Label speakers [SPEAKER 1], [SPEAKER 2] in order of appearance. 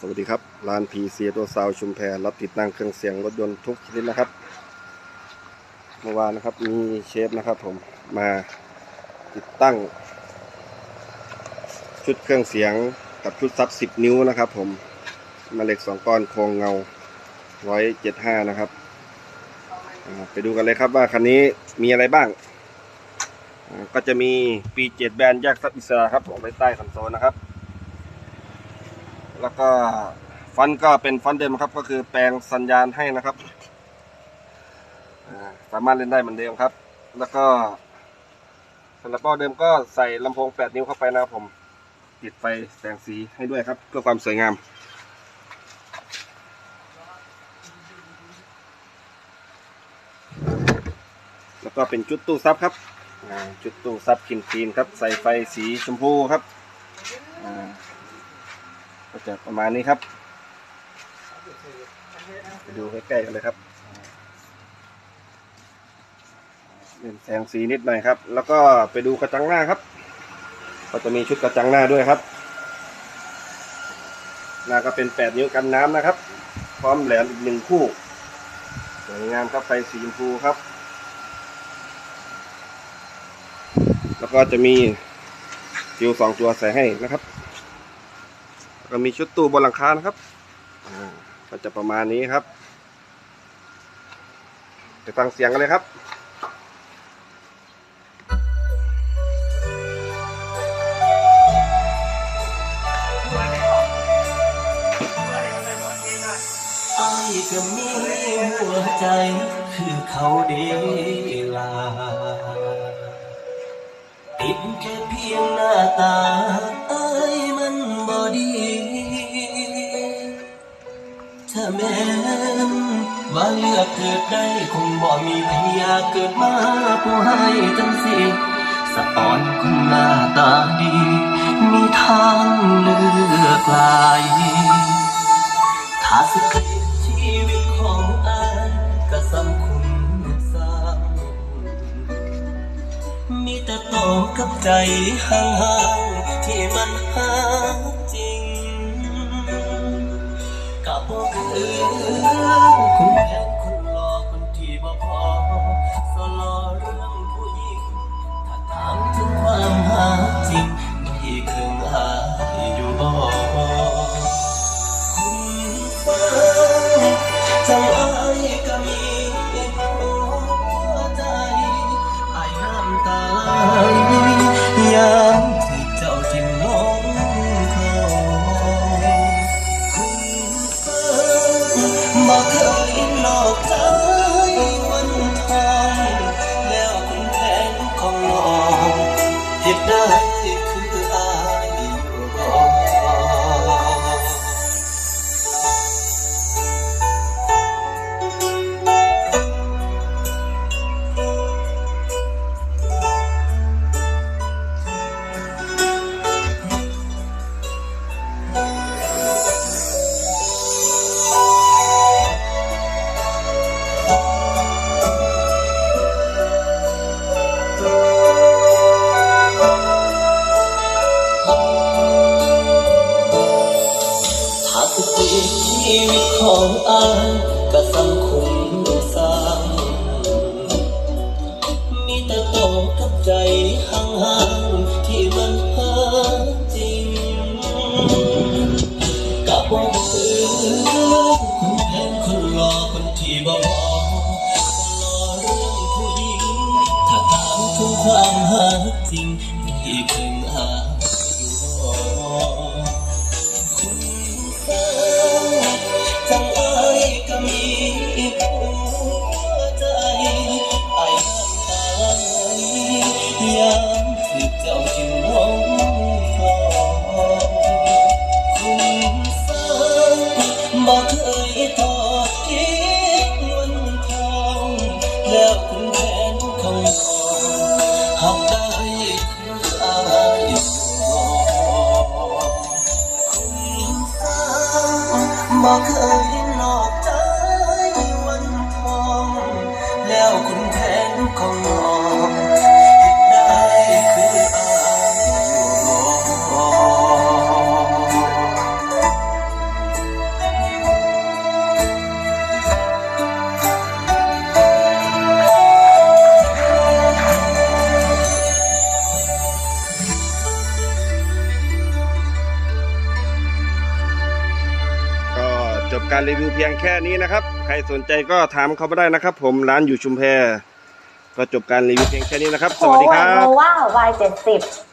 [SPEAKER 1] สวัสดีครับร้านพีเซียตัวซาวชุมแพรับติดตั้งเครื่องเสียงรถยนต์ทุกชนิดนะครับ เมื่อวานนะครับมีเชฟนะครับผมมาติดตั้ง ชุดเครื่องเสียงกับชุดซับ 10 นิ้วนะครับผมมาเหล็กสองก้อนโครงเงา 175 นะครับ ไปดูกันเลยครับว่าคันนี้มีอะไรบ้าง ก็จะมีปีเจ็ดแบนแยกซับอิสระครับผมไว้ใต้คอนโซลนะครับ แล้วก็ฟอนต์ก็เป็นฟอนต์เดิมครับ ก็คือแปลงสัญญาณให้นะครับสามารถเล่นได้เหมือนเดิมครับ แล้วก็สำหรับเป้าเดิมก็ใส่ลำโพง 8 นิ้วเข้าไปนะครับผม ติดไฟแสงสีให้ด้วยครับ เพื่อความสวยงามแล้วก็เป็นจุดตู้ซับครับ จุดตู้ซับคินคีนครับ ใส่ไฟสีชมพูครับอ่า ก็จะประมาณนี้ครับไปดูใกล้ๆกันเลยครับเป็นแสงสีนิดหน่อยครับ แล้วก็ไปดูกระจังหน้าครับ ก็จะมีชุดกระจังหน้าด้วยครับหน้าก็เป็น 8 นิ้วกันน้ำนะครับ พร้อมแหลมอีกหนึ่งคู่สวยงามครับไฟสีชมพูครับ แล้วก็จะมีฟิวสองตัวใส่ให้นะครับ ก็มีชุดตู้บนหลังคานะครับอ่าก็จะประมาณนี้ครับไปฟังเสียงกันเลยครับ
[SPEAKER 2] ไอ้ก็มีหัวใจคือเขาเดลา ติดแค่เพียงหน้าตา ว่าเลือกเกิดได้คงบ่มีพยาเกิดมาผู้ให้จังสิสะอ่อนคนหน้าตาดี มีทางเลือกหลายถ้าสิเปลี่ยนชีวิตของอายก็สำคุณสร้างมีแต่โตกับใจห่างๆที่มันห่าง กับบ่คือคุณแผนคนหล เสังคมสร้างมีแต่โตกับใจห่างๆที่มันหาจริงกับบ่คือคนแผนคนรอคนที่บ่พอคนรอเรื่องผู้หญิงถ้าถามถึงความหาจริงที่เคยหาอยู่ บ่
[SPEAKER 1] บการรีวิวเพียงแค่นี้นะครับ ใครสนใจก็ถามเขามาได้นะครับ ผมร้านอยู่ชุมแพก็จบการรีวิวเพียงแค่นี้นะครับ สวัสดีครั
[SPEAKER 3] โน
[SPEAKER 1] บ
[SPEAKER 3] วา Y70